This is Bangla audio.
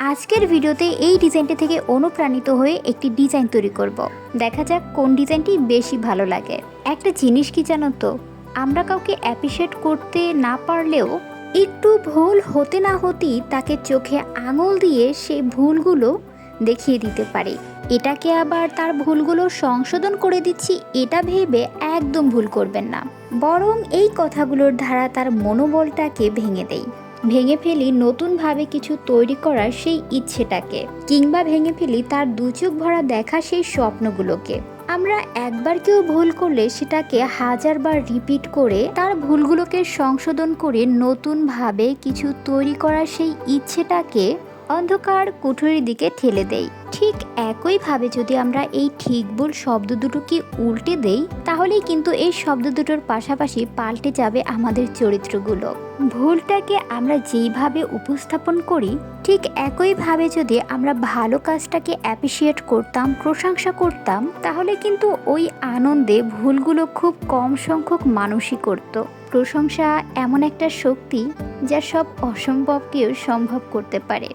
আজকের ভিডিওতে এই ডিজাইনটি থেকে অনুপ্রাণিত হয়ে একটি ডিজাইন তৈরি করব। দেখা যাক কোন ডিজাইনটি বেশি ভালো লাগে। একটা জিনিস কি জানো তো? আমরা কাউকে অ্যাপ্রিসিয়েট করতে না পারলেও একটু ভুল হতে না হতেই তাকে চোখে আঙুল দিয়ে সেই ভুলগুলো দেখিয়ে দিতে পারি। এটাকে আবার তার ভুলগুলো সংশোধন করে দিচ্ছি, এটা ভেবে একদম ভুল করবেন না। বরং এই কথাগুলোর ধারা তার মনোবলটাকে ভেঙে দেই। ভেঙে ফেলি, নতুনভাবে কিছু তৈরি করার সেই ইচ্ছেটাকে। কিংবা ভেঙে ফেলি তার দুচোখ ভরা দেখা সেই স্বপ্নগুলোকে। আমরা একবার কেউ ভুল করলে সেটাকে হাজারবার রিপিট করে তার ভুলগুলোকে সংশোধন করে নতুনভাবে কিছু তৈরি করার সেই ইচ্ছেটাকে অন্ধকার কুঠুরির দিকে ঠেলে দেই। ঠিক একইভাবে যদি আমরা এই ঠিক ভুল শব্দ দুটোকে উল্টে দেই, তাহলেই কিন্তু এই শব্দ দুটোর পাশাপাশি পাল্টে যাবে আমাদের চরিত্রগুলো। ভুলটাকে আমরা যেইভাবে উপস্থাপন করি, ঠিক একইভাবে যদি আমরা ভালো কাজটাকে অ্যাপ্রিসিয়েট করতাম, প্রশংসা করতাম, তাহলে কিন্তু ওই আনন্দে ভুলগুলো খুব কম সংখ্যক মানুষই করত। প্রশংসা এমন একটা শক্তি যা সব অসম্ভবকেও সম্ভব করতে পারে।